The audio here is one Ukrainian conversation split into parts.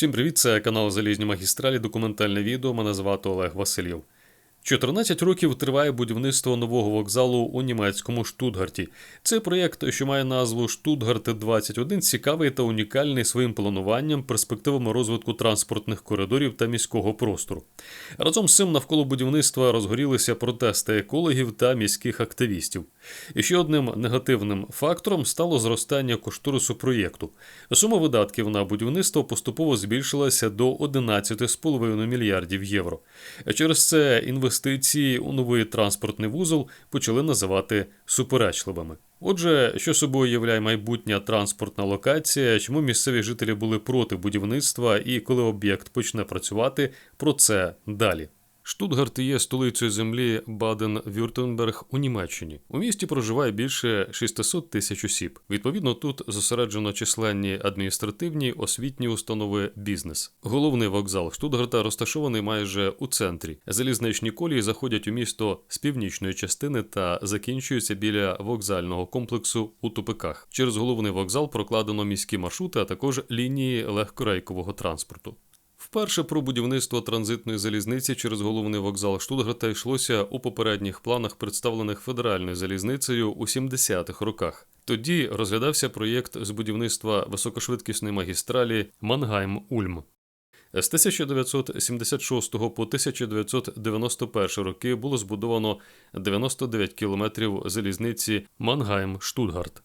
Всім привіт, це канал Залізні магістралі, документальне відео. Мене звати Олег Васильєв. 14 років триває будівництво нового вокзалу у німецькому Штутгарті. Цей проєкт, що має назву Штутгарт 21, цікавий та унікальний своїм плануванням, перспективами розвитку транспортних коридорів та міського простору. Разом з цим навколо будівництва розгорілися протести екологів та міських активістів. І ще одним негативним фактором стало зростання кошторису проєкту. Сума видатків на будівництво поступово збільшилася до 11,5 мільярдів євро. Через це інвестиції у новий транспортний вузол почали називати суперечливими. Отже, що собою являє майбутня транспортна локація, чому місцеві жителі були проти будівництва і коли об'єкт почне працювати, про це далі. Штутгарт є столицею землі Баден-Вюртемберг у Німеччині. У місті проживає більше 600 тисяч осіб. Відповідно, тут зосереджено численні адміністративні, освітні установи, бізнес. Головний вокзал Штутгарта розташований майже у центрі. Залізничні колії заходять у місто з північної частини та закінчуються біля вокзального комплексу у тупиках. Через головний вокзал прокладено міські маршрути, а також лінії легкорейкового транспорту. Вперше про будівництво транзитної залізниці через головний вокзал Штутгарта йшлося у попередніх планах, представлених федеральною залізницею у 70-х роках. Тоді розглядався проєкт з будівництва високошвидкісної магістралі Мангайм-Ульм. З 1976 по 1991 роки було збудовано 99 кілометрів залізниці Мангайм-Штутгарт.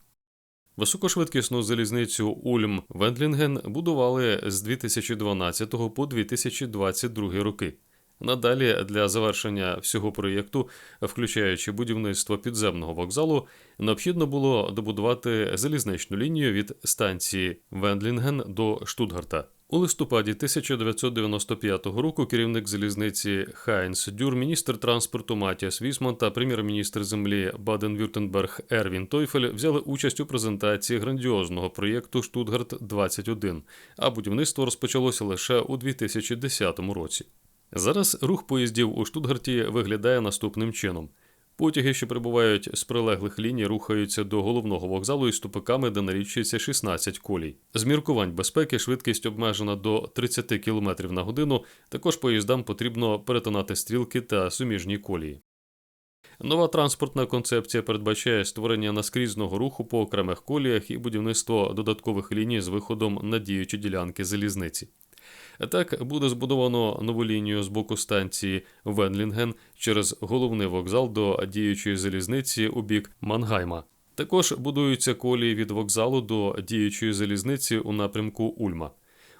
Високошвидкісну залізницю Ульм Вендлінген будували з 2012 по 2022 роки. Надалі для завершення всього проєкту, включаючи будівництво підземного вокзалу, необхідно було добудувати залізничну лінію від станції Вендлінген до Штутгарта. У листопаді 1995 року керівник залізниці Хайнс Дюр, міністр транспорту Матіас Вісман та прем'єр-міністр землі Баден-Вюртенберг Ервін Тойфель взяли участь у презентації грандіозного проєкту Штутгарт 21 а будівництво розпочалося лише у 2010 році. Зараз рух поїздів у Штутгарті виглядає наступним чином. Потяги, що прибувають з прилеглих ліній, рухаються до головного вокзалу із тупиками, де налічується 16 колій. З міркувань безпеки швидкість обмежена до 30 км на годину. Також поїздам потрібно перетинати стрілки та суміжні колії. Нова транспортна концепція передбачає створення наскрізного руху по окремих коліях і будівництво додаткових ліній з виходом на діючі ділянки залізниці. Так буде збудовано нову лінію з боку станції Венлінген через головний вокзал до діючої залізниці у бік Мангайма. Також будуються колії від вокзалу до діючої залізниці у напрямку Ульма.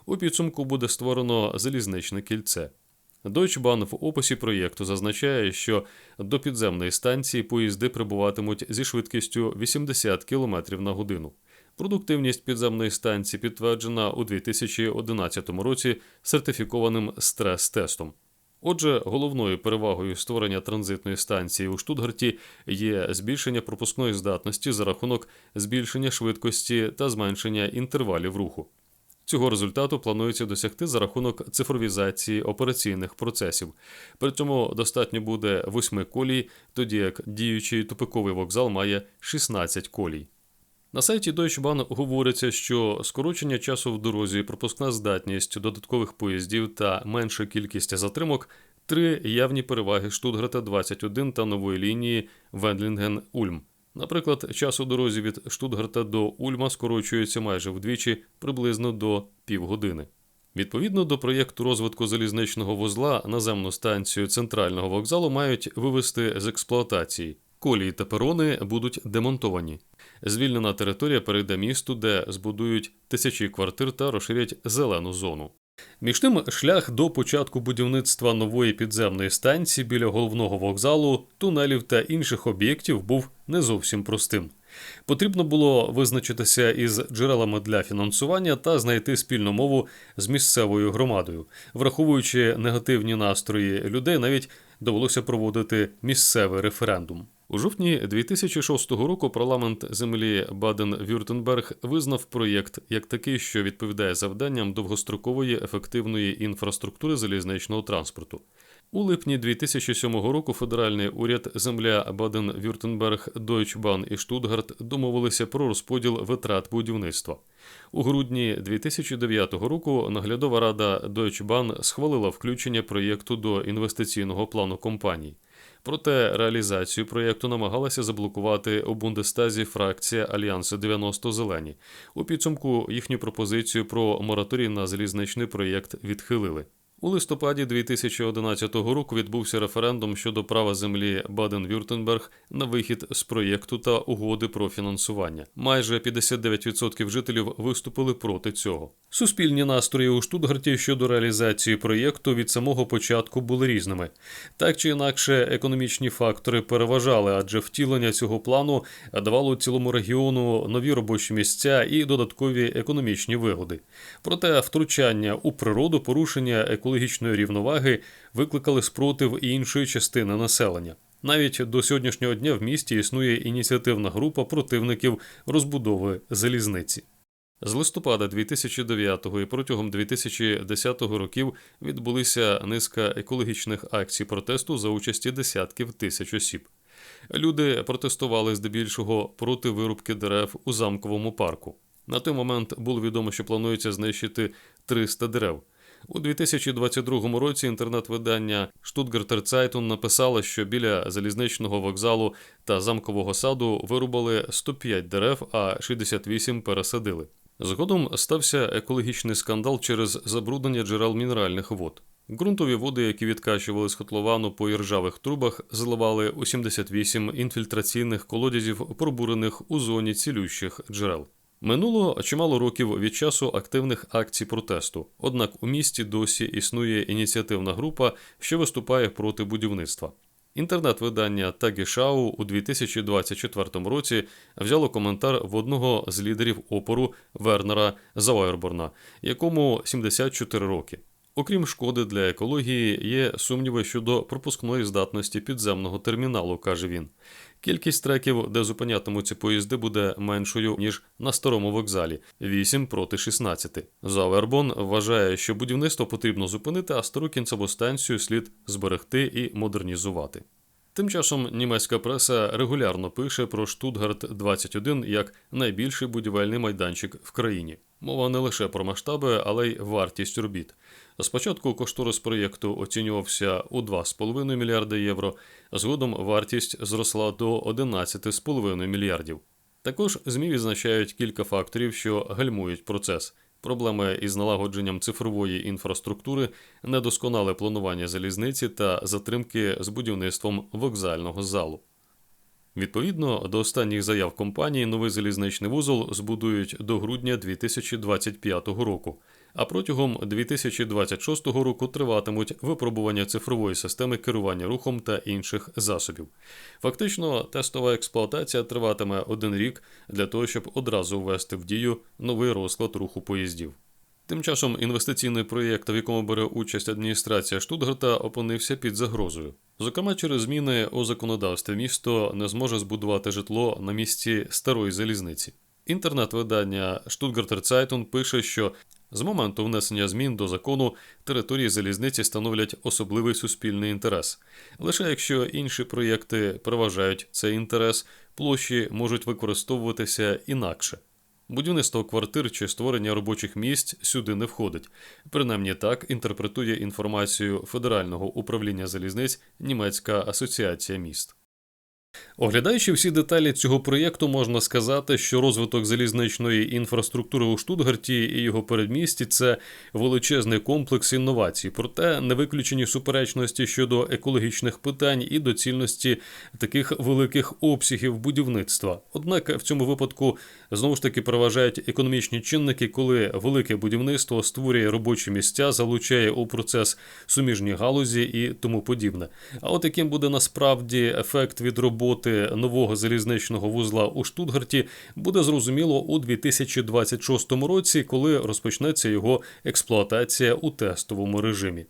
У підсумку буде створено залізничне кільце. Bahn в описі проєкту зазначає, що до підземної станції поїзди прибуватимуть зі швидкістю 80 км на годину. Продуктивність підземної станції підтверджена у 2011 році сертифікованим стрес-тестом. Отже, головною перевагою створення транзитної станції у Штутгарті є збільшення пропускної здатності за рахунок збільшення швидкості та зменшення інтервалів руху. Цього результату планується досягти за рахунок цифровізації операційних процесів. При цьому достатньо буде 8 колій, тоді як діючий тупиковий вокзал має 16 колій. На сайті Deutsche Bahn говориться, що скорочення часу в дорозі, пропускна здатність додаткових поїздів та менша кількість затримок три явні переваги Штутгарта 21 та нової лінії Вендлінген-Ульм. Наприклад, час у дорозі від Штутгарта до Ульма скорочується майже вдвічі, приблизно до півгодини. Відповідно до проєкту розвитку залізничного вузла, наземну станцію центрального вокзалу мають вивести з експлуатації. Колії та перони будуть демонтовані. Звільнена територія перейде місту, де збудують тисячі квартир та розширять зелену зону. Між тим, шлях до початку будівництва нової підземної станції біля головного вокзалу, тунелів та інших об'єктів був не зовсім простим. Потрібно було визначитися із джерелами для фінансування та знайти спільну мову з місцевою громадою, враховуючи негативні настрої людей, навіть довелося проводити місцевий референдум. У жовтні 2006 року парламент землі Баден-Вюртенберг визнав проєкт як такий, що відповідає завданням довгострокової ефективної інфраструктури залізничного транспорту. У липні 2007 року федеральний уряд земля Баден-Вюртенберг, Bahn і Штутгарт домовилися про розподіл витрат будівництва. У грудні 2009 року наглядова рада Deutsche схвалила включення проєкту до інвестиційного плану компанії. Проте реалізацію проєкту намагалася заблокувати у Бундестазі фракція Альянсу 90 Зелені. У підсумку їхню пропозицію про мораторій на залізничний проєкт відхилили. У листопаді 2011 року відбувся референдум щодо права землі Баден-Вюртенберг на вихід з проєкту та угоди про фінансування. Майже 59% жителів виступили проти цього. Суспільні настрої у Штутгарті щодо реалізації проєкту від самого початку були різними. Так чи інакше, економічні фактори переважали, адже втілення цього плану давало цілому регіону нові робочі місця і додаткові економічні вигоди. Проте втручання у природу, порушення екологічної рівноваги викликали спротив і іншої частини населення. Навіть до сьогоднішнього дня в місті існує ініціативна група противників розбудови залізниці. З листопада 2009 і протягом 2010 років відбулися низка екологічних акцій протесту за участі десятків тисяч осіб. Люди протестували здебільшого проти вирубки дерев у замковому парку. На той момент було відомо, що планується знищити 300 дерев. У 2022 році інтернет-видання Stuttgarter Zeitung написало, що біля залізничного вокзалу та замкового саду вирубали 105 дерев, а 68 пересадили. Згодом стався екологічний скандал через забруднення джерел мінеральних вод. Ґрунтові води, які відкачували з котловану по іржавих трубах, заливали у 78 інфільтраційних колодязів, пробурених у зоні цілющих джерел. Минуло чимало років від часу активних акцій протесту. Однак у місті досі існує ініціативна група, що виступає проти будівництва. Інтернет-видання Тагішау у 2024 році взяло коментар в одного з лідерів опору Вернера Зауерборна, якому 74 роки. Окрім шкоди для екології, є сумніви щодо пропускної здатності підземного терміналу, каже він. Кількість треків, де зупинятимуться поїзди, буде меншою ніж на старому вокзалі 8 проти 16. Зауербон вважає, що будівництво потрібно зупинити, а стару кінцеву станцію слід зберегти і модернізувати. Тим часом німецька преса регулярно пише про Штутгарт 21 як найбільший будівельний майданчик в країні. Мова не лише про масштаби, але й вартість робіт. Спочатку кошторис проєкту оцінювався у 2,5 мільярди євро, згодом вартість зросла до 11,5 мільярдів. Також ЗМІ відзначають кілька факторів, що гальмують процес. Проблеми із налагодженням цифрової інфраструктури, недосконале планування залізниці та затримки з будівництвом вокзального залу. Відповідно до останніх заяв компанії, новий залізничний вузол збудують до грудня 2025 року, а протягом 2026 року триватимуть випробування цифрової системи керування рухом та інших засобів. Фактично, тестова експлуатація триватиме один рік для того, щоб одразу ввести в дію новий розклад руху поїздів. Тим часом інвестиційний проєкт, в якому бере участь адміністрація Штутгарта, опинився під загрозою. Зокрема, через зміни у законодавстві місто не зможе збудувати житло на місці старої залізниці. Інтернет-видання Stuttgarter Zeitung пише, що з моменту внесення змін до закону території залізниці становлять особливий суспільний інтерес. Лише якщо інші проєкти переважають цей інтерес, площі можуть використовуватися інакше. Будівництво квартир чи створення робочих місць сюди не входить. Принаймні так інтерпретує інформацію Федерального управління залізниць Німецька асоціація міст. Оглядаючи всі деталі цього проєкту, можна сказати, що розвиток залізничної інфраструктури у Штутгарті і його передмісті це величезний комплекс інновацій, проте не виключені суперечності щодо екологічних питань і доцільності таких великих обсягів будівництва. Однак в цьому випадку знову ж таки переважають економічні чинники, коли велике будівництво створює робочі місця, залучає у процес суміжні галузі і тому подібне. А от яким буде насправді ефект від роботи нового залізничного вузла у Штутгарті, буде зрозуміло у 2026 році, коли розпочнеться його експлуатація у тестовому режимі.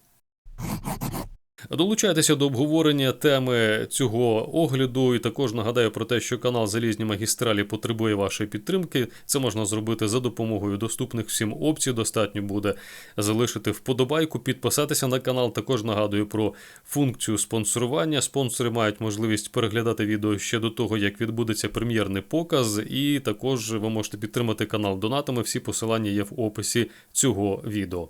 Долучайтеся до обговорення теми цього огляду. І також нагадаю про те, що канал Залізні магістралі потребує вашої підтримки. Це можна зробити за допомогою доступних всім опцій. Достатньо буде залишити вподобайку, підписатися на канал. Також нагадую про функцію спонсорування. Спонсори мають можливість переглядати відео ще до того, як відбудеться прем'єрний показ. І також ви можете підтримати канал донатами. Всі посилання є в описі цього відео.